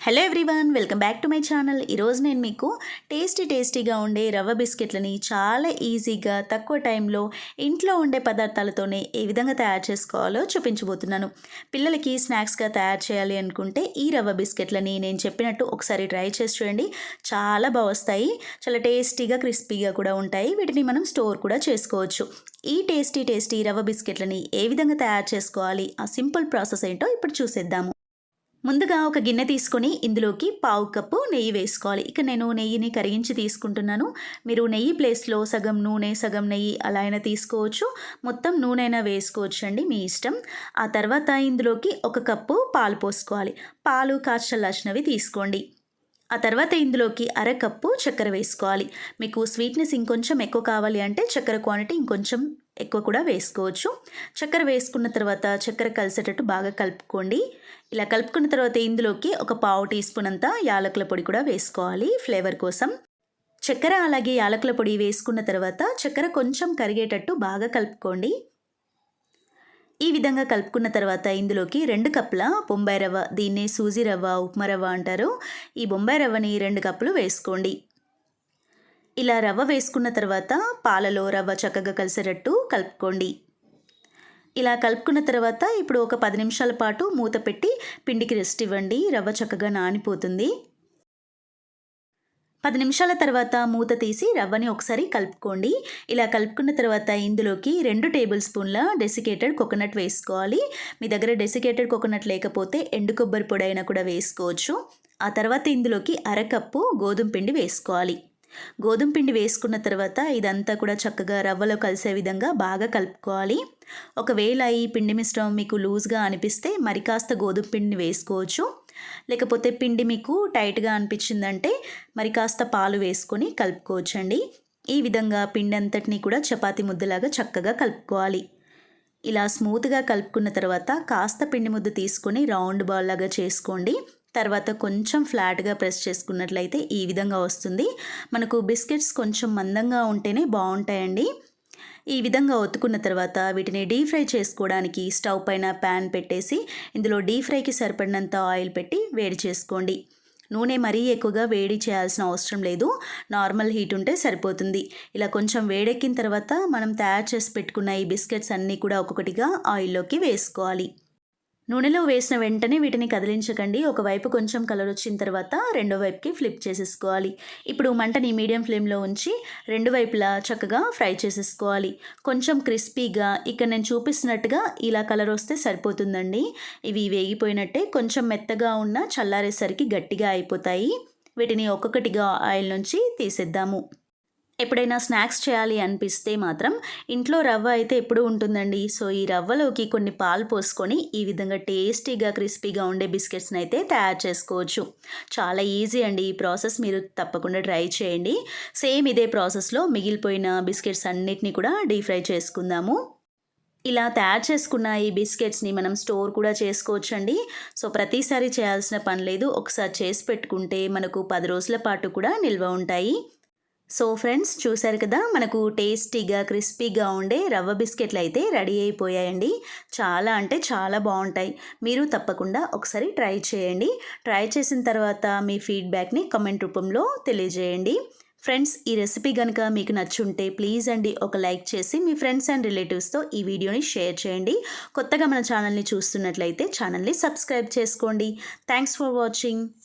Hello everyone welcome back to my channel ఈరోజు నేను మీకు టేస్టీ టేస్టీగా ఉండే రవ్వ బిస్కెట్లని చాలా ఈజీగా తక్కువ టైంలో ఇంట్లో ఉండే పదార్థాలతోనే ఏ విధంగా తయారు చేసుకోవాలో చూపించబోతున్నాను. పిల్లలకి స్నాక్స్గా తయారు చేయాలి అనుకుంటే ఈ రవ్వ బిస్కెట్లని నేను చెప్పినట్టు ఒకసారి ట్రై చేసి చూడండి. చాలా బాగా వస్తాయి. చాలా టేస్టీగా క్రిస్పీగా కూడా ఉంటాయి. వీటిని మనం స్టోర్ కూడా చేసుకోవచ్చు. ఈ టేస్టీ టేస్టీ రవ్వ బిస్కెట్లని ఏ విధంగా తయారు చేసుకోవాలి? ఆ సింపుల్ ప్రాసెస్ ఏంటో ఇప్పుడు చూసేద్దాము. ముందుగా ఒక గిన్నె తీసుకొని ఇందులోకి పావు కప్పు నెయ్యి వేసుకోవాలి. ఇక నేను నెయ్యిని కరిగించి తీసుకుంటున్నాను. మీరు నెయ్యి ప్లేస్లో సగం నూనె సగం నెయ్యి అలా అయినా తీసుకోవచ్చు. మొత్తం నూనె అయినా వేసుకోవచ్చు అండి మీ ఇష్టం. ఆ తర్వాత ఇందులోకి ఒక కప్పు పాలు పోసుకోవాలి. పాలు కాచల్లాచినవి తీసుకోండి. ఆ తర్వాత ఇందులోకి అరకప్పు చక్కెర వేసుకోవాలి. మీకు స్వీట్నెస్ ఇంకొంచెం ఎక్కువ కావాలి అంటే చక్కెర క్వాంటిటీ ఇంకొంచెం ఎక్కువ కూడా వేసుకోవచ్చు. చక్కెర వేసుకున్న తర్వాత చక్కెర కలిసేటట్టు బాగా కలుపుకోండి. ఇలా కలుపుకున్న తర్వాత ఇందులోకి ఒక పావు టీ స్పూన్ అంతా యాలకుల పొడి కూడా వేసుకోవాలి ఫ్లేవర్ కోసం. చక్కెర అలాగే యాలకుల పొడి వేసుకున్న తర్వాత చక్కెర కొంచెం కరిగేటట్టు బాగా కలుపుకోండి. ఈ విధంగా కలుపుకున్న తర్వాత ఇందులోకి రెండు కప్పుల బొంబాయి రవ్వ దీన్నే సూజీ రవ్వ ఉప్మా రవ్వ అంటారు. ఈ బొంబాయి రవ్వని రెండు కప్పులు వేసుకోండి. ఇలా రవ్వ వేసుకున్న తర్వాత పాలలో రవ్వ చక్కగా కలిసేటట్టు కలుపుకోండి. ఇలా కలుపుకున్న తర్వాత ఇప్పుడు ఒక పది నిమిషాల పాటు మూత పెట్టి పిండికి రెస్ట్ ఇవ్వండి. రవ్వ చక్కగా నానిపోతుంది. పది నిమిషాల తర్వాత మూత తీసి రవ్వని ఒకసారి కలుపుకోండి. ఇలా కలుపుకున్న తర్వాత ఇందులోకి రెండు టేబుల్ స్పూన్ల డెసికేటెడ్ కోకోనట్ వేసుకోవాలి. మీ దగ్గర డెసికేటెడ్ కోకోనట్ లేకపోతే ఎండు కొబ్బరి పొడి అయినా కూడా వేసుకోవచ్చు. ఆ తర్వాత ఇందులోకి అరకప్పు గోధుమ పిండి వేసుకోవాలి. గోధుమ పిండి వేసుకున్న తర్వాత ఇదంతా కూడా చక్కగా రవ్వలో కలిసే విధంగా బాగా కలుపుకోవాలి. ఒకవేళ ఈ పిండి మిశ్రమం మీకు లూజ్గా అనిపిస్తే మరి కాస్త గోధుమ పిండిని వేసుకోవచ్చు. లేకపోతే పిండి మీకు టైట్గా అనిపించిందంటే మరి కాస్త పాలు వేసుకొని కలుపుకోవచ్చండి. ఈ విధంగా పిండి అంతటినీ కూడా చపాతీ ముద్దలాగా చక్కగా కలుపుకోవాలి. ఇలా స్మూత్గా కలుపుకున్న తర్వాత కాస్త పిండి ముద్ద తీసుకొని రౌండ్ బాల్ లాగా చేసుకోండి. తర్వాత కొంచెం ఫ్లాట్గా ప్రెస్ చేసుకున్నట్లయితే ఈ విధంగా వస్తుంది. మనకు బిస్కెట్స్ కొంచెం మందంగా ఉంటేనే బాగుంటాయండి. ఈ విధంగా ఒత్తుకున్న తర్వాత వీటిని డీప్ ఫ్రై చేసుకోవడానికి స్టవ్ పైన ప్యాన్ పెట్టేసి ఇందులో డీప్ ఫ్రైకి సరిపడినంత ఆయిల్ పెట్టి వేడి చేసుకోండి. నూనె మరీ ఎక్కువగా వేడి చేయాల్సిన అవసరం లేదు. నార్మల్ హీట్ ఉంటే సరిపోతుంది. ఇలా కొంచెం వేడెక్కిన తర్వాత మనం తయారు చేసి పెట్టుకున్న ఈ బిస్కెట్స్ అన్నీ కూడా ఒక్కొక్కటిగా ఆయిల్లోకి వేసుకోవాలి. నూనెలో వేసిన వెంటనే వీటిని కదిలించకండి. ఒకవైపు కొంచెం కలర్ వచ్చిన తర్వాత రెండో వైపుకి ఫ్లిప్ చేసేసుకోవాలి. ఇప్పుడు మంటని మీడియం ఫ్లేమ్లో ఉంచి రెండు వైపులా చక్కగా ఫ్రై చేసేసుకోవాలి. కొంచెం క్రిస్పీగా ఇక్కడ నేను చూపిస్తున్నట్టుగా ఇలా కలర్ వస్తే సరిపోతుందండి. ఇవి వేగిపోయినట్టే కొంచెం మెత్తగా ఉన్న చల్లారేసరికి గట్టిగా అయిపోతాయి. వీటిని ఒక్కొక్కటిగా ఆయిల్ నుంచి తీసేద్దాము. ఎప్పుడైనా స్నాక్స్ చేయాలి అనిపిస్తే మాత్రం ఇంట్లో రవ్వ అయితే ఎప్పుడు ఉంటుందండి. సో ఈ రవ్వలోకి కొన్ని పాలు పోసుకొని ఈ విధంగా టేస్టీగా క్రిస్పీగా ఉండే బిస్కెట్స్ని అయితే తయారు చేసుకోవచ్చు. చాలా ఈజీ అండి. ఈ ప్రాసెస్ మీరు తప్పకుండా ట్రై చేయండి. సేమ్ ఇదే ప్రాసెస్లో మిగిలిపోయిన బిస్కెట్స్ అన్నిటినీ కూడా డీప్ ఫ్రై చేసుకుందాము. ఇలా తయారు చేసుకున్న ఈ బిస్కెట్స్ని మనం స్టోర్ కూడా చేసుకోవచ్చండి. సో ప్రతిసారి చేయాల్సిన పని లేదు. ఒకసారి చేసి పెట్టుకుంటే మనకు పది రోజుల పాటు కూడా నిల్వ ఉంటాయి. సో ఫ్రెండ్స్ చూసారు కదా మనకు టేస్టీగా క్రిస్పీగా ఉండే రవ్వ బిస్కెట్లు అయితే రెడీ అయిపోయాయండి. చాలా అంటే చాలా బాగుంటాయి. మీరు తప్పకుండా ఒకసారి ట్రై చేయండి. ట్రై చేసిన తర్వాత మీ ఫీడ్బ్యాక్ని కమెంట్ రూపంలో తెలియజేయండి. ఫ్రెండ్స్ ఈ రెసిపీ కనుక మీకు నచ్చుంటే ప్లీజ్ అండి ఒక లైక్ చేసి మీ ఫ్రెండ్స్ అండ్ రిలేటివ్స్తో ఈ వీడియోని షేర్ చేయండి. కొత్తగా మన ఛానల్ని చూస్తున్నట్లయితే ఛానల్ని సబ్స్క్రైబ్ చేసుకోండి. Thanks for watching.